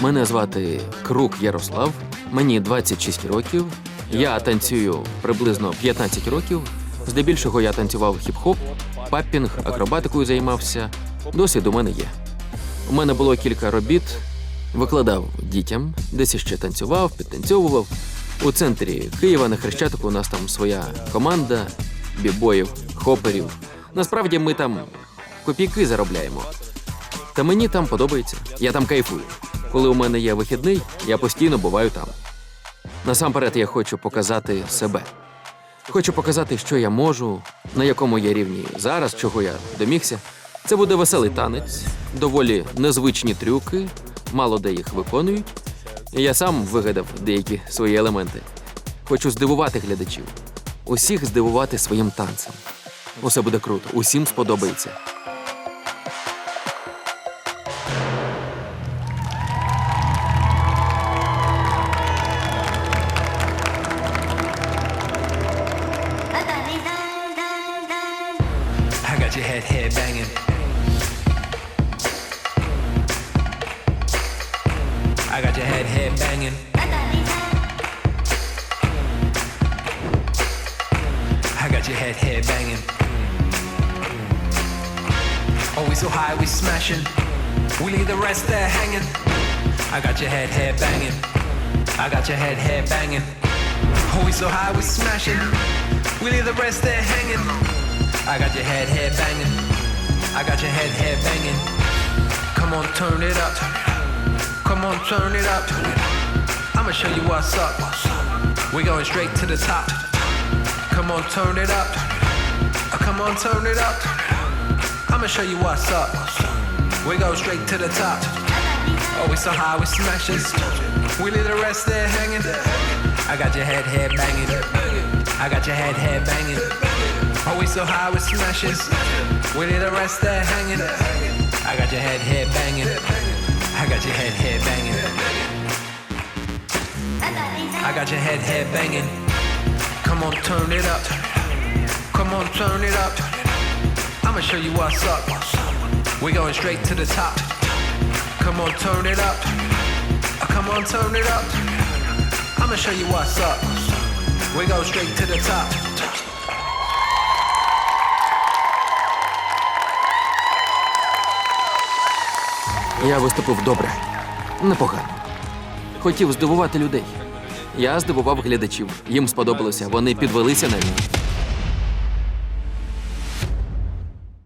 Мене звати Крук Ярослав, мені 26 років. Я танцюю приблизно 15 років. Здебільшого я танцював хіп-хоп, паппінг, акробатикою займався. Досвід у мене є. У мене було кілька робіт. Викладав дітям, десь іще танцював, підтанцьовував. У центрі Києва на Хрещатику у нас там своя команда бібоїв, хоперів. Насправді ми там копійки заробляємо. Та мені там подобається. Я там кайфую. Коли у мене є вихідний, я постійно буваю там. Насамперед я хочу показати себе. Хочу показати, що я можу, на якому я рівні зараз, чого я домігся. Це буде веселий танець, доволі незвичні трюки, мало де їх виконують. Я сам вигадав деякі свої елементи. Хочу здивувати глядачів, усіх здивувати своїм танцем. Усе буде круто, усім сподобається. Your head head banging. I got your head head banging. I got your head head banging. Oh, Always so high, we smashing. We leave the rest there hanging. I got your head head banging. I got your head head banging. Oh, Always so high, we smashing. We leave the rest there hanging. I got your head head banging. I got your head head banging. Come on, turn it up. Come on, turn it up. I'ma show you what's up. We're going straight to the top. Come on, turn it up. Come on, turn it up. I'ma show you what's up. We go straight to the top. Oh, we so high, we smashing. We leave the rest there hanging. I got your head head banging. I got your head head banging. Oh, we so high, with smashing. We leave the rest there hanging. I got your head head banging. I got your head head banging. I got your head head banging. Come on, turn it up. Come on, turn it up. I'ma show you what's up. We're going straight to the top. Come on, turn it up. Come on, turn it up. I'ma show you what's up. We go straight to the top. Я виступив добре, непогано. Хотів здивувати людей. Я здивував глядачів. Їм сподобалося, вони підвелися навіть.